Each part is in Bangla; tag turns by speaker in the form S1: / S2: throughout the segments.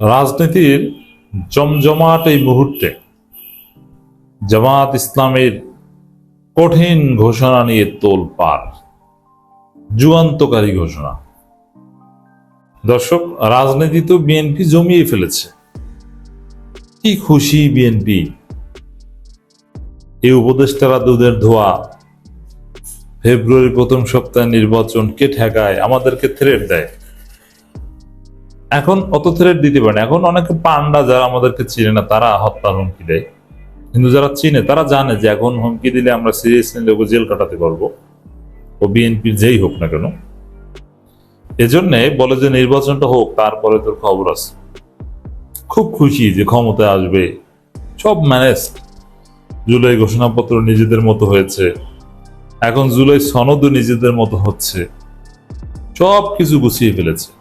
S1: রাজনীতির জমজমাট এই মুহূর্তে। জামাত ইসলামের কঠিন ঘোষণা নিয়ে তোল পার যুগান্তকারী ঘোষণা। দর্শক, রাজনীতি তো বিএনপি জমিয়ে ফেলেছে। কি খুশি বিএনপি। এই উপদেষ্টারা দুধের ধোয়া। ফেব্রুয়ারি প্রথম সপ্তাহে নির্বাচন কে ঠেকায়, আমাদেরকে থ্রেট দেয়। এখন অত থ্রেট দিতে পারে এখন অনেকে পান্ডা যারা আমাদেরকে চিনে না, তারা হত্যার হুমকি দেয়। কিন্তু যারা চিনে, তারা জানে যে এখন হুমকি দিলে আমরা সিরিয়াস নিলে জেল কাটাতে পারব। ও বিএনপির যেই হোক না কেন। এজন্যে বলে যে নির্বাচনটা হোক, তারপরে তোর খবর আছে। খুব খুশি যে ক্ষমতায় আসবে। সব ম্যানেজ। জুলাই ঘোষণাপত্র নিজেদের মতো হয়েছে। এখন জুলাই সনদও নিজেদের মতো হচ্ছে। সব কিছু গুছিয়ে ফেলেছে।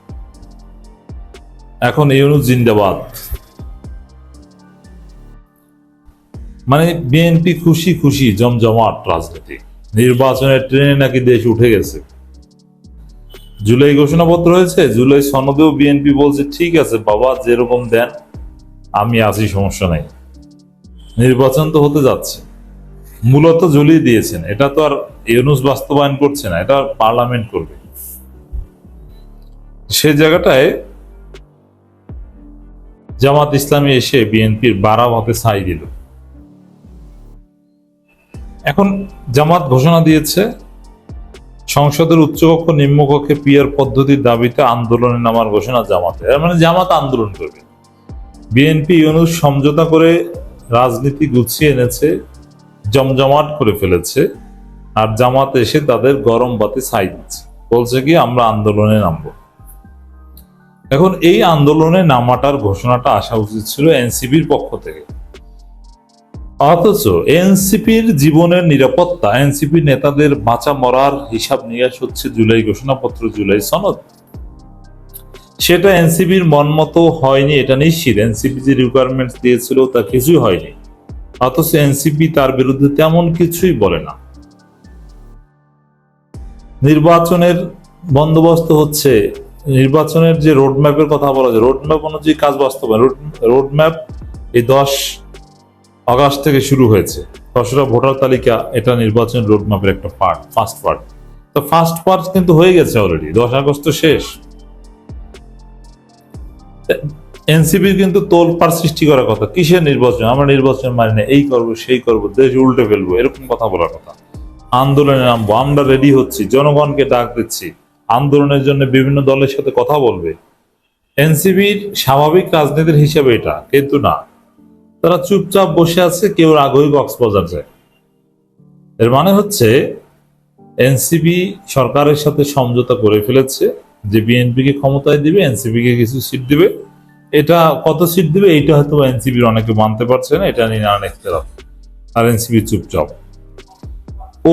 S1: এখন ইউনুস জিন্দাবাদ। মানে বিএনপি খুশি খুশি জমজমাট রাজনীতি। নির্বাচনের ট্রেনে নাকি দেশ উঠে গেছে। জুলাই ঘোষণাপত্র হয়েছে, জুলাই সনদেও বিএনপি বলছে, ঠিক আছে বাবা, যেরকম দেন, আমি আছি, সমস্যা নাই। নির্বাচন তো হতে যাচ্ছে। মূলত ঝুলিয়ে দিয়েছেন। এটা তো আর ইউনুস বাস্তবায়ন করছে না, এটা পার্লামেন্ট করবে। সে জায়গাটায় জামাত ইসলামী এসে বিএনপির বারাম হাতে ছাই দিল। এখন জামাত ঘোষণা দিয়েছে, সংসদের উচ্চকক্ষ নিম্নকক্ষে পিয়ার পদ্ধতির দাবিতে আন্দোলনে নামার ঘোষণা জামাতে। মানে জামাত আন্দোলন করবে। বিএনপি ইউনুস সমঝোতা করে রাজনীতি গুছিয়ে এনেছে, জমজমাট করে ফেলেছে, আর জামাত এসে তাদের গরম বাতি ছাই দিচ্ছে। বলছে কি, আমরা আন্দোলনে নামবো। এখন এই আন্দোলনে নামাটার ঘোষণাটা আসা উচিত ছিল এনসিপির পক্ষ থেকে। অথচ এনসিপির জীবনের নিরাপত্তা এনসিপি নেতাদের বাঁচা মরার হিসাব নিকাশ হচ্ছে জুলাই ঘোষণাপত্র, জুলাই সনদ। সেটা এনসিপির মন মতো হয়নি, এটা নিশ্চিত। এনসিপি যে রিকোয়ারমেন্টস দিয়েছিল তা কিছুই হয়নি। অথচ এনসিপি তার বিরুদ্ধে তেমন কিছুই বলে না। নির্বাচনের বন্দোবস্ত হচ্ছে নির্বাচনের যে রোডম্যাপের কথা বলা যায় রোডম্যাপ অনুযায়ী কাজ বাস্তবায়ন। রোডম্যাপ এই দশ আগস্ট থেকে শুরু হয়েছে। খসড়া ভোটার তালিকা, এটা নির্বাচন রোডম্যাপের একটা পার্ট ফার্স্ট পার্ট তো ফার্স্ট পার্ট কিন্তু হয়ে গেছে অলরেডি দশ আগস্ট তো শেষ। এনসিপির কিন্তু তোলপাড় সৃষ্টি করার কথা, কিসের নির্বাচন? আমরা নির্বাচন মানি না, এই করব, সেই করব, দেশ উল্টে ফেলব, এরকম কথা বলার কথা। আন্দোলনে নামবো, আমরা রেডি হচ্ছি, জনগণকে ডাক দিচ্ছি। আন্দোলনের জন্য বিভিন্ন দলের সাথে কথা বলবে। এনসিবির স্বাভাবিক রাজনীতির হিসাবে এটা, কিন্তু না। তারা চুপচাপ বসে আছে, কেউ আগ্রহী কক্সবাজার যায়। এর মানে হচ্ছে এনসিবি সরকারের সাথে সমঝোতা করে ফেলেছে যে বিএনপি কে ক্ষমতায় দিবে এনসিপি কে কিছু সিট দিবে। এটা কত সিট দিবে, এইটা হয়তো এনসিপির অনেকে মানতে পারছে না, এটা নিয়ে নানান আর এনসিপি চুপচাপ।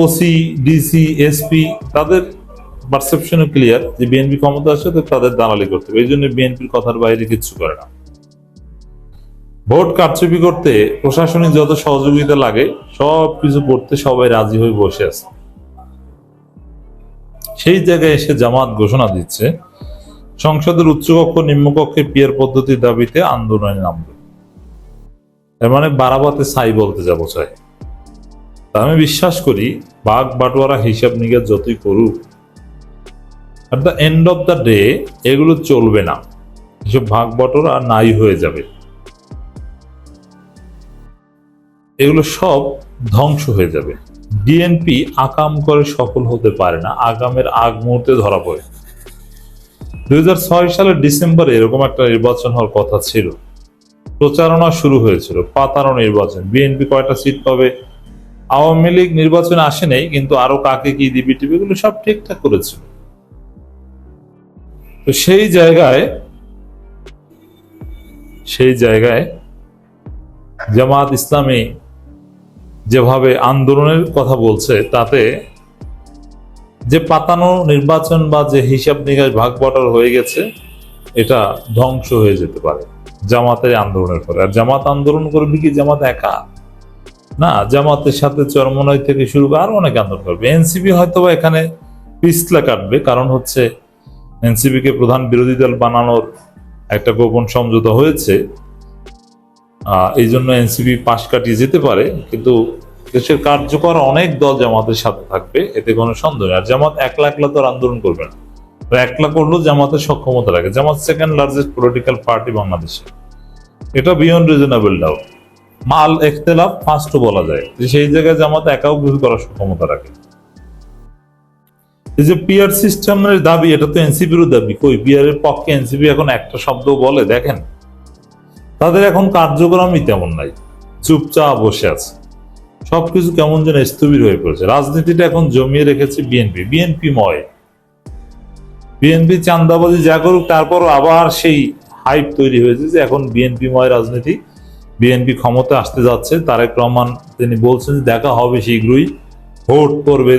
S1: ওসি, ডিসি, এসপি, তাদের পারসেপশনও ক্লিয়ার যে বিএনপি ক্ষমতা আসে তো তাদের দালালি করতে হবে। এই জন্য বিএনপির কথার বাইরে কিচ্ছু করে না। ভোট কারচুপি করতে প্রশাসনিক যত সহযোগিতা লাগে, সব কিছু করতে সবাই রাজি হয়ে বসে আছে। সেই জায়গায় এসে জামাত ঘোষণা দিচ্ছে, সংসদের উচ্চকক্ষ, নিম্নকক্ষে পিয়ার পদ্ধতির দাবিতে আন্দোলনে নামবে। এর মানে বারাবাতে সাই বলতে যাব চাই আমি বিশ্বাস করি, বাঘ বাটোয়ারা হিসাব নিকাশ যতই করুক at the end of the day এগুলো চলবে না। এসব ভাগ বটরা নাই হয়ে যাবে। এগুলো সব ধ্বংস হয়ে যাবে। ডিএনপি আকাম করে সফল হতে পারে না। আগামের আগ মুহূর্তে ধরা পড়ে। দুই সালের ডিসেম্বরে এরকম একটা নির্বাচন হওয়ার কথা ছিল। প্রচারণা শুরু হয়েছিল। পাতানো নির্বাচন। বিএনপি কয়টা সিট পাবে? আওয়ামী লীগ নির্বাচনে আসে নাই, কিন্তু আরও কাকে কি দিবি টিবি এগুলো সব ঠিকঠাক করেছিল। তো সেই জায়গায় সেই জায়গায় জামাত ইসলামী যেভাবে আন্দোলনের কথা বলছে, তাতে যে পাতানো নির্বাচন বা যে হিসাব নিকাশ ভাগ বটার হয়ে গেছে, এটা ধ্বংস হয়ে যেতে পারে জামাতের আন্দোলনের পরে। আর জামাত আন্দোলন করবে কি জামাত একা? না, জামাতের সাথে চরমনয় থেকে শুরু করে আরও অনেক আন্দোলন করবে। এনসিপি হয়তো এখানে পিছলা কাটবে, কারণ হচ্ছে এনসিপি কে প্রধান বিরোধী দল বানানোর একটা গোপন সমঝোতা হয়েছে। এই জন্য এনসিপি পাশ কাটিয়ে যেতে পারে, কিন্তু দেশের কার্যকর অনেক দল জামাতের সাথে থাকবে, এতে কোনো সন্দেহ আর জামাত একলা একলা তো আন্দোলন করবে না। একলা করলেও জামাতের সক্ষমতা রাখে Jamaat second largest political party বাংলাদেশে। এটা বিয়ন্ড রিজনেবল ডাউট মাল, এখতেলাফ ফার্স্টও বলা যায়। সেই জায়গায় জামাত একাও কিছু করার সক্ষমতা রাখে। এই যে পিয়ার সিস্টেমের দাবি, এটা তো এনসিপিরও দাবি। কই পিয়ার এর পক্ষে এনসিপি এখন একটা শব্দ বলে, দেখেন। তাদের এখন কার্যক্রমই তেমন নাই। চুপচাপ বসে আছে। সবকিছু কেমন যেন স্থবির হয়ে পড়েছে। রাজনীতিটা এখন জমিয়ে রেখেছে বিএনপি। বিএনপি ময়। বিএনপি চান্দাবাজি যা করুক তারপরও আবার সেই হাইপ তৈরি হয়েছে যে এখন বিএনপি ময় রাজনীতি। বিএনপি ক্ষমতা আসতে যাচ্ছে। তারেক রহমান তিনি বলছেন দেখা হবে শীঘ্রই, ভোট করবে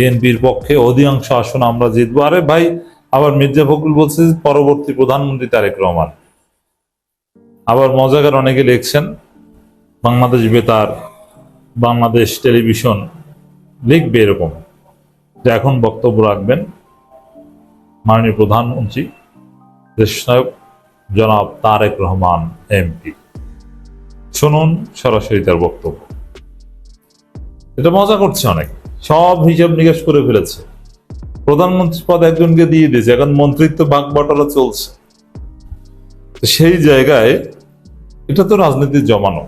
S1: বিএনপির পক্ষে অধিকাংশ আসন আমরা জিতবো। আরে ভাই, আবার মির্জা ফখরুল বলছে পরবর্তী প্রধানমন্ত্রী তারেক রহমান। আবার মজাকার অনেকে লিখছেন, বাংলাদেশ বেতার, বাংলাদেশ টেলিভিশন, লিখবে এরকম। যে এখন বক্তব্য রাখবেন মাননীয় প্রধানমন্ত্রী দেশনায়ক জনাব তারেক রহমান, এমপি। শুনুন সরাসরি তার বক্তব্য। এটা মজা করছে অনেক। সব হিসাব নিকাশ করে ফেলেছে। প্রধানমন্ত্রী পদ একজনকে দিয়ে দিয়েছে, এখন মন্ত্রিত্ব ভাগ বটরা চলছে। সেই জায়গায় এটা তো রাজনীতির জমানো।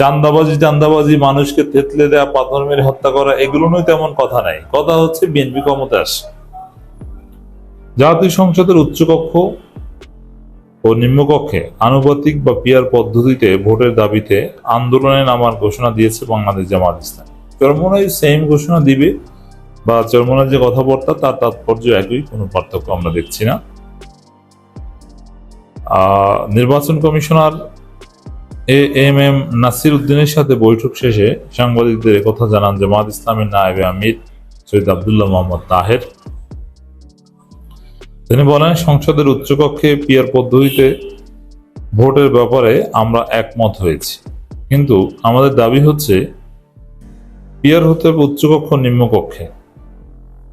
S1: চান্দাবাজি চান্দাবাজি মানুষকে থেতলে দেয়া পাথর মেরে হত্যা করা, এগুলো নয় তেমন কথা নাই। কথা হচ্ছে বিএনপি ক্ষমতা আসে জাতীয় সংসদের উচ্চকক্ষ ও নিম্নকক্ষে আনুপাতিক বা পিয়ার পদ্ধতিতে ভোটের দাবিতে আন্দোলনে নামার ঘোষণা দিয়েছে বাংলাদেশ জামাত ইসলাম। চরমনাই সেম ঘোষণা দিবে বা চরমনার যে কথাবার্তা, তার তাৎপর্য একই, কোনো পার্থক্য আমরা দেখছি না। নির্বাচন commissioner A, M M Nasir উদ্দিনের সাথে বৈঠক শেষে সাংবাদিকদের কথা জানান জামাত ইসলামের নায়েবে আমির সৈয়দ আবদুল্লাহ মোহাম্মদ তাহের। তিনি বলেন, সংসদের উচ্চকক্ষে পিয়ার পদ্ধতিতে ভোটের ব্যাপারে আমরা একমত হয়েছি। কিন্তু আমাদের দাবি হচ্ছে পিয়ার হতে হবে উচ্চকক্ষ নিম্নকক্ষে।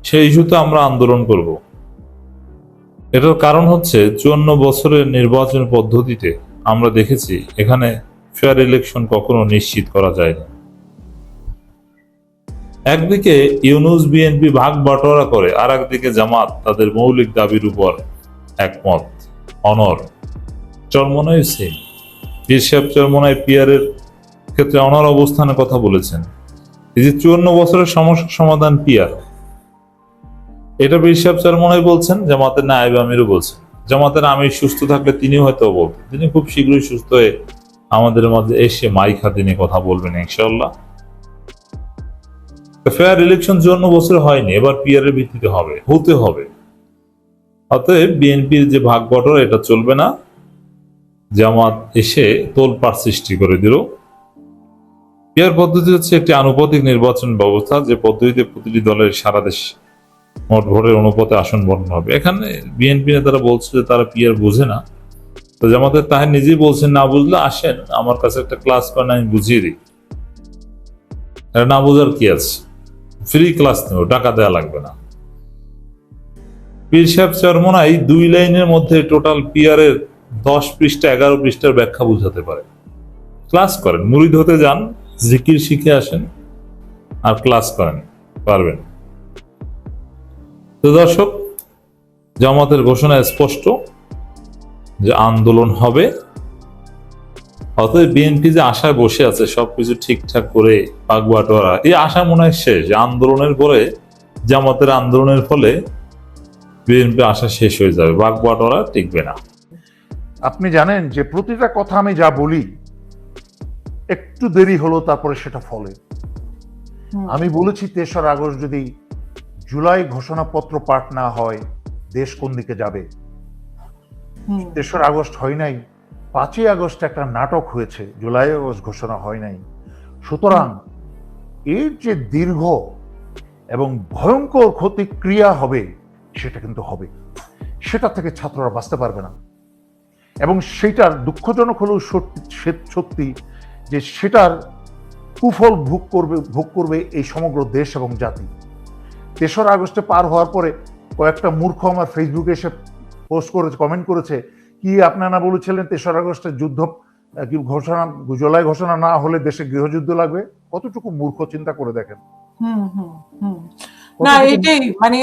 S1: সেই ইস্যুতে আমরা আন্দোলন করব। এটার কারণ হচ্ছে চুয়ান্ন বছরের নির্বাচন পদ্ধতিতে আমরা দেখেছি এখানে ফেয়ার ইলেকশন কখনো নিশ্চিত করা যায় না একদিকে ইউনুস, বিএনপি ভাগ বাটোয়ারা করে আর একদিকে জামাত তাদের মৌলিক দাবির উপর একমত। অনর চরমনায় সেম। পীর সাহেব চরমনায় পিয়ারের ক্ষেত্রে অনর অবস্থানের কথা বলেছেন। এই যে চুয়ান্ন বছরের সমস্যার সমাধান পিয়ার এটা পীর সাহেব চরমনায় বলছেন, জামাতের নায়েব আমিরও বলছেন। জামাতের আমির সুস্থ থাকলে তিনিও হয়তো বলতেন। তিনি খুব শীঘ্রই সুস্থ হয়ে আমাদের মাঝে এসে মাইক হাতে কথা বলবেন ইনশাল্লাহ ফেয়ার ইলেকশন জন্য বছর হয়নি, এবার পিয়ার এর ভিত্তিতে হবে, হতে হবে। অতএব বিএনপির যে ভাগ বটর এটা চলবে না। জামাত এসে তোলপাড় সৃষ্টি করে দিল। পিয়ার পদ্ধতি হচ্ছে একটি আনুপাতিক নির্বাচন ব্যবস্থা, যে পদ্ধতিতে প্রতিটি দলের সারা দেশ মোট ভোটের অনুপাতে আসন বন্টন হবে। এখানে বিএনপি নেতারা বলছে যে তারা পিয়ার বোঝে না। তো জামাতের তাহের নিজেই বলছেন, না বুঝলে আসেন, আমার কাছে একটা ক্লাস করেন, আমি বুঝিয়ে দিই। না বোঝার কি আছে? ফ্রি ক্লাস নেব, টাকা দেওয়া লাগবে না। পীর সাহেব চরমনাই দুই লাইনের মধ্যে টোটাল পিয়ারের দশ পৃষ্ঠা, এগারো পৃষ্ঠার ব্যাখ্যা বুঝাতে পারে। ক্লাস করেন, মুরিদ হতে যান জিকির শিখে আসেন আর ক্লাস করেন, পারবেন। তো দর্শক, জামাতের ঘোষণা স্পষ্ট যে আন্দোলন হবে। অতএব বিএনপি যে আশায় বসে আছে, সবকিছু ঠিকঠাক করে পাকবাটোয়ারা, এই আশা মনে হয় শেষ। আন্দোলনের পরে, জামাতের আন্দোলনের ফলে বিএনপি আশা শেষ হয়ে যাবে বাগবাটোয়ারা টিকবে না।
S2: আপনি জানেন যে প্রতিটা কথা আমি যা বলি একটু দেরি হলো তারপরে সেটা ফলে। আমি বলেছি তেসরা আগস্ট যদি জুলাই ঘোষণাপত্র পাঠ না হয় দেশ কোন দিকে যাবে? তেসরা আগস্ট হয় নাই পাঁচই আগস্ট একটা নাটক হয়েছে জুলাই আগস্ট ঘোষণা হয় নাই। সুতরাং এর যে দীর্ঘ এবং ভয়ঙ্কর ক্ষতিক্রিয়া হবে সেটা কিন্তু হবে। সেটা থেকে ছাত্ররা বাঁচতে পারবে না। এবং সেইটার দুঃখজনক হলেও সত্যি- সত্যি যে সেটার কুফল ভোগ করবে ভোগ করবে এই সমগ্র দেশ এবং জাতি। তেসরা আগস্টে পার হওয়ার পরে কয়েকটা মূর্খ আমার ফেসবুকে এসে পোস্ট করেছে কমেন্ট করেছে কি আপনারা বলেছিলেন তেসরা আগস্টের যুদ্ধ কি ঘোষণা জুলাই ঘোষণা না হলে দেশে গৃহযুদ্ধ লাগবে? কতটুকু মূর্খ চিন্তা করে দেখেন।
S3: হুম হুম হুম। না এটাই মানে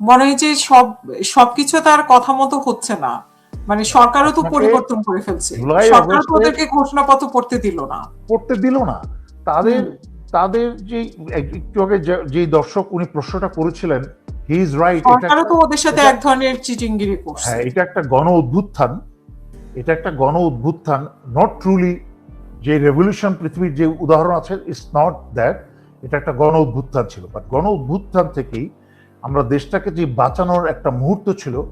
S3: মনে হয় যে সব সবকিছু তার কথা মতো হচ্ছে না। মানে সরকারও তো পরিবর্তন করে ফেলছে। সরকার ওদেরকে ঘোষণাপত্র পড়তে দিল না।
S2: করতে দিল না। তাদের তাদের যে একটু আগে যে- দর্শক উনি প্রশ্নটা করেছিলেন হি ইজ রাইট
S3: সরকারও তো ওদের সাথে এক ধরনের চিটিংগিরি করছে।
S2: হ্যাঁ এটা একটা গণ অভ্যুত্থান। এটা একটা গণ অভ্যুত্থান। নট ট্রুলি যে রেভলিউশন পৃথিবীর যে উদাহরণ আছে ইটস নট দ্যাট এটা একটা গণ অভ্যুত্থান ছিল। বাট গণ অভ্যুত্থান থেকেই আমরা দেশটাকে যে বাঁচানোর একটা মুহূর্ত ছিল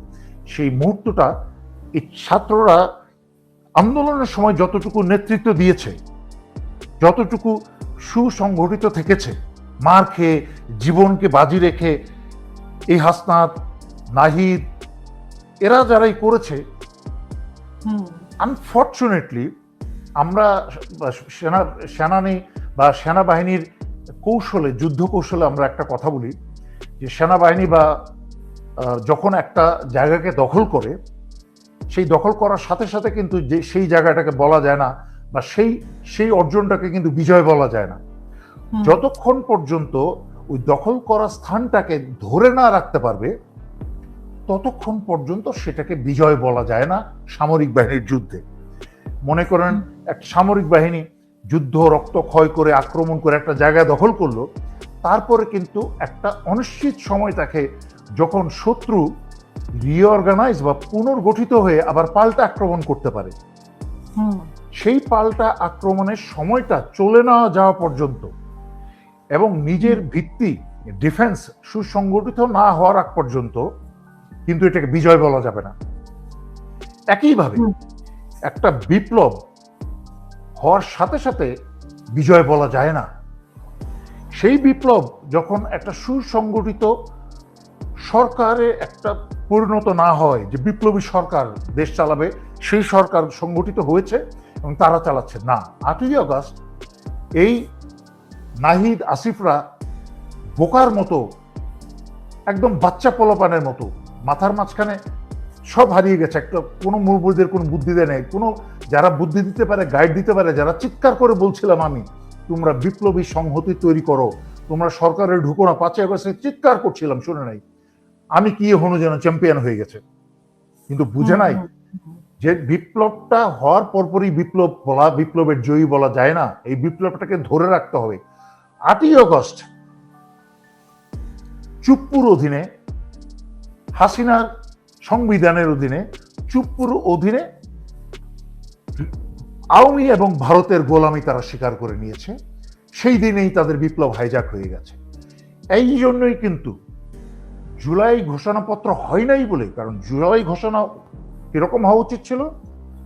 S2: সেই মুহূর্তটা এই ছাত্ররা আন্দোলনের সময় যতটুকু নেতৃত্ব দিয়েছে যতটুকু সুসংগঠিত থেকেছে মার খেয়ে জীবনকে বাজি রেখে এই হাসনাত নাহিদ এরা যারাই করেছে
S3: হুম।
S2: আনফর্চুনেটলি আমরা সেনা সেনানি বা সেনাবাহিনীর কৌশলে যুদ্ধ কৌশলে আমরা একটা কথা বলি যে সেনাবাহিনী বা যখন একটা জায়গাকে দখল করে সেই দখল করার সাথে সাথে কিন্তু যে সেই জায়গাটাকে বলা যায় না বা সেই সেই অর্জনটাকে কিন্তু বিজয় বলা যায় না। যতক্ষণ পর্যন্ত ওই দখল করা স্থানটাকে ধরে না রাখতে পারবে ততক্ষণ পর্যন্ত সেটাকে বিজয় বলা যায় না সামরিক বাহিনীর যুদ্ধে। মনে করেন এক সামরিক বাহিনী যুদ্ধ রক্ত ক্ষয় করে আক্রমণ করে একটা জায়গা দখল করল তারপরে কিন্তু একটা অনিশ্চিত সময় তাকে যখন শত্রু রিঅর্গানাইজ বা পুনর্গঠিত হয়ে আবার পাল্টা আক্রমণ করতে পারে। সেই পাল্টা আক্রমণের সময়টা চলে না যাওয়া পর্যন্ত এবং নিজের ভিত্তি ডিফেন্স সুসংগঠিত না হওয়ার আগ পর্যন্ত কিন্তু এটাকে বিজয় বলা যাবে না। একইভাবে একটা বিপ্লব হওয়ার সাথে সাথে বিজয় বলা যায় না। সেই বিপ্লব যখন একটা সুসংগঠিত সরকারে একটা পরিণত না হয় যে বিপ্লবী সরকার দেশ চালাবে, সেই সরকার সংগঠিত হয়েছে এবং তারা চালাচ্ছে না। আটই আগস্ট এই নাহিদ আসিফরা বোকার মতো, একদম বাচ্চা পোলাপানের মতো, মাথার মাঝখানে সব হারিয়ে গেছে। একটা কোনো মুরব্বীদের কোনো বুদ্ধি দেয় নেই। কোনো যারা বুদ্ধি দিতে পারে গাইড দিতে পারে, যারা চিৎকার করে বলছিলাম আমি, তোমরা বিপ্লবী সংহতি তৈরি করো, তোমরা সরকারের ঢুকো না। পাঁচই আগস্টে চিৎকার করছিলাম, শুনে নাই। আমি কি হনু যেন চ্যাম্পিয়ন হয়ে গেছে। কিন্তু বুঝে নাই যে বিপ্লবটা হওয়ার পরপরই বিপ্লব বলা বিপ্লবের জয়ী বলা যায় না। এই বিপ্লবটাকে ধরে রাখতে হবে। আটই অগস্ট চুপ্পুর অধীনে হাসিনার সংবিধানের অধীনে চুপ্পুর অধীনে আওয়ামী এবং ভারতের গোলামি তারা স্বীকার করে নিয়েছে। সেই দিনেই তাদের বিপ্লব হাইজাক হয়ে গেছে। এই জন্যই কিন্তু জুলাই ঘোষণাপত্র হয় নাই বলে, কারণ জুলাই ঘোষণা কীরকম হওয়া উচিত ছিল?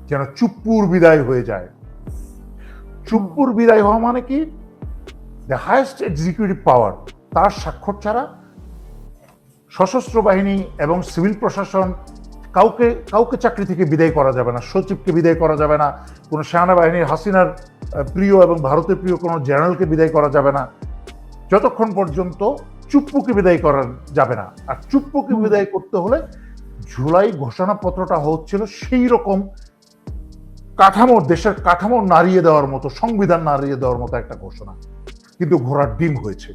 S2: যেন চুপ্পুর বিদায় হয়ে যায়। চুপ্পুর বিদায় হওয়া মানে কি? দ্য হায়েস্ট এক্সিকিউটিভ পাওয়ার তার স্বাক্ষর ছাড়া সশস্ত্র বাহিনী এবং সিভিল প্রশাসন কাউকে কাউকে চাকরি থেকে বিদায় করা যাবে না, সচিবকে বিদায় করা যাবে না, কোনো সেনাবাহিনীর, হাসিনার প্রিয় এবং ভারতের প্রিয় কোনো জেনারেলকে বিদায় করা যাবে না। যতক্ষণ পর্যন্ত চুপ্পুকে বিদায় করা যাবে না। আর চুপ্পুকে বিদায় করতে হলে জুলাই ঘোষণাপত্রটা হচ্ছিল সেই রকম কাঠামোর দেশের কাঠামো নাড়িয়ে দেওয়ার মতো সংবিধান নাড়িয়ে দেওয়ার মতো একটা ঘোষণা। কিন্তু ঘোড়ার ডিম হয়েছে।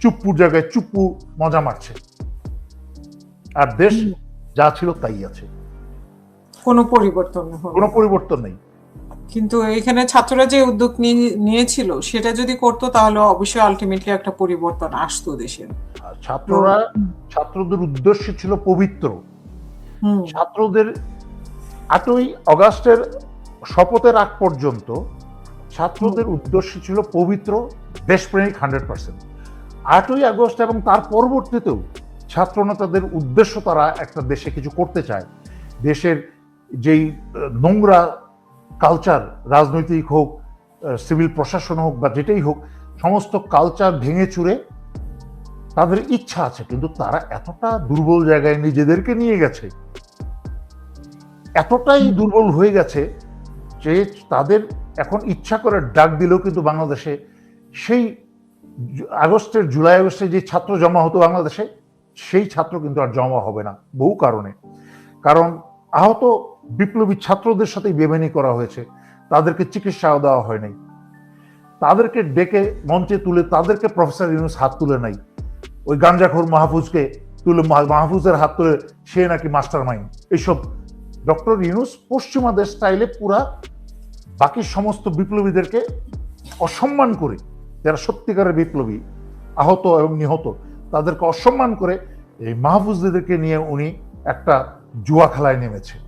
S2: চুপ্পুর জায়গায় চুপ্পু মজা মারছে। আর দেশ যা ছিল তাই আছে।
S3: কোনো পরিবর্তন
S2: কোনো পরিবর্তন নেই।
S3: কিন্তু এখানে ছাত্ররা যে উদ্যোগ নিয়ে- নিয়েছিল সেটা যদি করতো তাহলে অবশ্যই আলটিমেটলি একটা পরিবর্তন আসতো দেশের।
S2: ছাত্ররা ছাত্রদের উদ্দেশ্য ছিল পবিত্র। ছাত্রদের আটই অগাস্টের শপথের আগ পর্যন্ত ছাত্রদের উদ্দেশ্য ছিল পবিত্র দেশপ্রেমিক হান্ড্রেড পার্সেন্ট। আটই আগস্ট এবং তার পরবর্তীতেও ছাত্র নেতাদের উদ্দেশ্য তারা একটা দেশে কিছু করতে চায়। দেশের যেই নোংরা কালচার, রাজনৈতিক হোক সিভিল প্রশাসন হোক বা যেটাই হোক, সমস্ত কালচার ভেঙে চুরে তাদের ইচ্ছা আছে, কিন্তু তারা এতটা দুর্বল জায়গায় নিজেদেরকে নিয়ে গেছে, এতটাই দুর্বল হয়ে গেছে যে তাদের এখন ইচ্ছা করে ডাক দিলেও কিন্তু বাংলাদেশে সেই আগস্টের, জুলাই আগস্টে যে ছাত্র জমা হতো বাংলাদেশে, সেই ছাত্র কিন্তু আর জমা হবে না, বহু কারণে। কারণ আহত বিপ্লবী ছাত্রদের সাথে বেমানি করা হয়েছে। তাদেরকে চিকিৎসাও দেওয়া হয় নাই। তাদেরকে ডেকে মঞ্চে তুলে তাদেরকে প্রফেসর ইউনুস হাত তুলে নাই। ওই গাঞ্জাখোর মাহফুজকে তুলে মাহফুজের হাত তুলে সে নাকি মাস্টার মাইন্ড এইসব ডক্টর ইউনুস পশ্চিমাদের স্টাইলে পুরা বাকি সমস্ত বিপ্লবীদেরকে অসম্মান করে, যারা সত্যিকারের বিপ্লবী, আহত এবং নিহত, তাদেরকে অসম্মান করে এই মাহফুজদেরকে নিয়ে উনি একটা জুয়া খেলায় নেমেছে।